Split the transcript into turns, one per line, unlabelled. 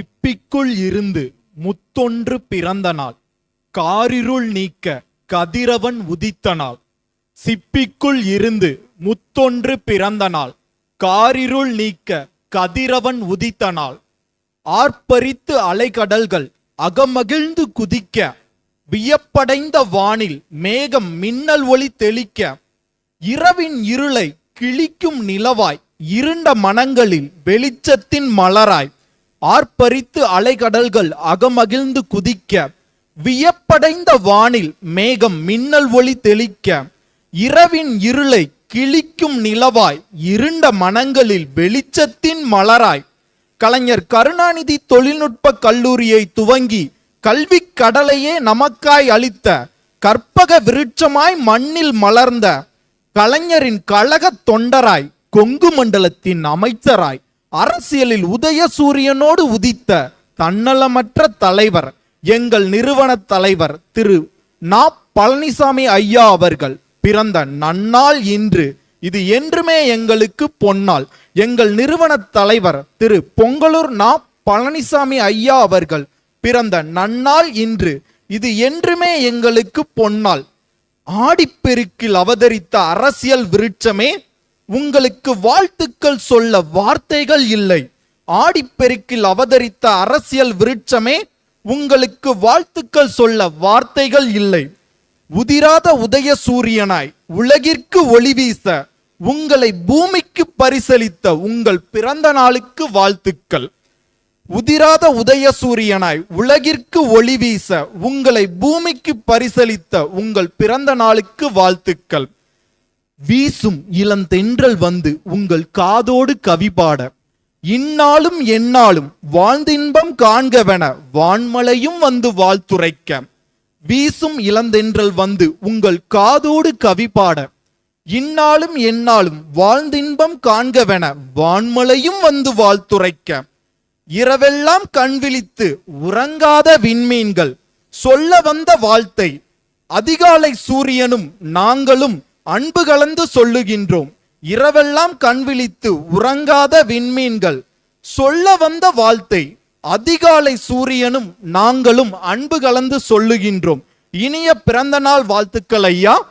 சிப்பிக்குள் இருந்து முத்தொன்று பிறந்த நாள் காரிருள் நீக்க கதிரவன் உதித்த நாள் சிப்பிக்குள் இருந்து முத்தொன்று பிறந்த நாள் காரிருள் நீக்க கதிரவன் உதித்த நாள் ஆர்ப்பரித்து அலைகடல்கள் அகமகிழ்ந்து குதிக்க வியப்படைந்த வானில் மேகம் மின்னல் ஒளி தெளிக்க இரவின் இருளை கிழிக்கும் நிலவாய் இருண்ட மனங்களில் வெளிச்சத்தின் மலராய் ஆர்ப்பரித்து அலைகடல்கள் அகமகிழ்ந்து குதிக்க வியப்படைந்த வானில் மேகம் மின்னல் ஒளி தெளிக்க இரவின் இருளை கிழிக்கும் நிலவாய் இருண்ட மனங்களில் வெளிச்சத்தின் மலராய் கலைஞர் கருணாநிதி தொழில்நுட்ப கல்லூரியை துவங்கி கல்விக் கடலையே நமக்காய் அளித்த கற்பக விருட்சமாய் மண்ணில் மலர்ந்த கலைஞரின் கழகத் தொண்டராய் கொங்கு மண்டலத்தின் அமைச்சராய். அரசியலில் உதய சூரியனோடு உதித்த தன்னலமற்ற தலைவர் எங்கள் நிறுவன தலைவர் திரு நா. பழனிசாமி ஐயா அவர்கள் பிறந்த நன்னாள் இன்று. இது என்றுமே எங்களுக்கு பொன்னாள் எங்கள் நிறுவன தலைவர் திரு பொங்கலூர் நா. பழனிசாமி ஐயா அவர்கள் பிறந்த நன்னாள் இன்று. இது என்றுமே எங்களுக்கு பொன்னாள் ஆடிப்பெருக்கில் அவதரித்த அரசியல் விருட்சமே உங்களுக்கு வாழ்த்துக்கள் சொல்ல வார்த்தைகள் இல்லை. ஆடிப்பெருக்கில் அவதரித்த அரசியல் விருட்சமே உங்களுக்கு வாழ்த்துக்கள் சொல்ல வார்த்தைகள் இல்லை. உதிராத உதய சூரியனாய் உலகிற்கு ஒளி வீச உங்களை பூமிக்கு பரிசளித்த உங்கள் பிறந்த நாளுக்கு வாழ்த்துக்கள். உதிராத உதய சூரியனாய் உலகிற்கு ஒளி வீச உங்களை பூமிக்கு பரிசளித்த உங்கள் பிறந்த நாளுக்கு வாழ்த்துக்கள். வீசும் இளந்தென்றல் வந்து உங்கள் காதோடு கவி பாட. இந்நாளும் எந்நாளும் வாழ்ந்தின்பம் காண்கவென வான்மலையும் வந்து வாழ்த்துரைக்க. வீசும் இளந்தென்றல் வந்து உங்கள் காதோடு கவி பாட. இந்நாளும் எந்நாளும் வாழ்ந்தின்பம் காண்கவென வான்மலையும் வந்து வாழ்த்துரைக்க. இரவெல்லாம் கண்விழித்து உறங்காத விண்மீன்கள் சொல்ல வந்த வாழ்த்தை அதிகாலை சூரியனும் நாங்களும் அன்பு கலந்து சொல்லுகின்றோம். இரவெல்லாம் கண் விழித்து உறங்காத விண்மீன்கள். சொல்ல வந்த வாழ்த்தை அதிகாலை சூரியனும் நாங்களும் அன்பு கலந்து சொல்லுகின்றோம். இனிய பிறந்த நாள் வாழ்த்துக்கள் ஐயா.